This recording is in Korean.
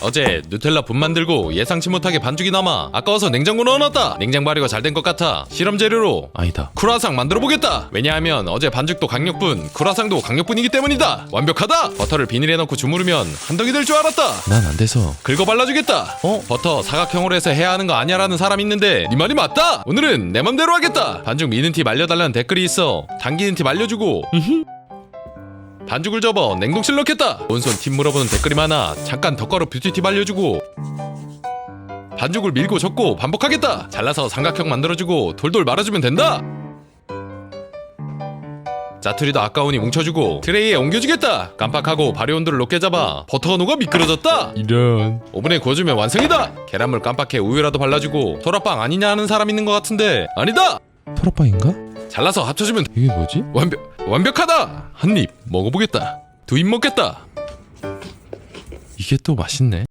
어제 누텔라 분 만들고 예상치 못하게 반죽이 남아 아까워서 냉장고 넣어놨다. 냉장 발효가 잘 된 것 같아 실험 재료로. 아니다. 크루아상 만들어 보겠다. 왜냐하면 어제 반죽도 강력분 크루아상도 강력분이기 때문이다. 완벽하다. 버터를 비닐에 넣고 주무르면 한 덩이 될 줄 알았다. 난 안 돼서. 긁어 발라주겠다. 어? 버터 사각형으로 해서 해야 하는 거 아니야 라는 사람 있는데 네 말이 맞다. 오늘은 내 맘대로 하겠다. 반죽 미는 팁 알려달라는 댓글이 있어. 당기는 팁 알려주고 반죽을 접어 냉동실 넣겠다. 온손 팁 물어보는 댓글이 많아 잠깐 덧가루 뷰티 팁 알려주고 반죽을 밀고 접고 반복하겠다. 잘라서 삼각형 만들어주고 돌돌 말아주면 된다. 짜투리도 아까우니 뭉쳐주고 트레이에 옮겨주겠다. 깜빡하고 발효 온도를 높게 잡아 버터가 녹아 미끄러졌다. 이런. 오븐에 구워주면 완성이다. 계란물 깜빡해 우유라도 발라주고 소라빵 아니냐 하는 사람 있는 것 같은데 아니다. 토라빵인가? 잘라서 합쳐주면 돼. 이게 뭐지? 완벽 완벽하다. 한입 먹어보겠다. 두 입 먹겠다. 이게 또 맛있네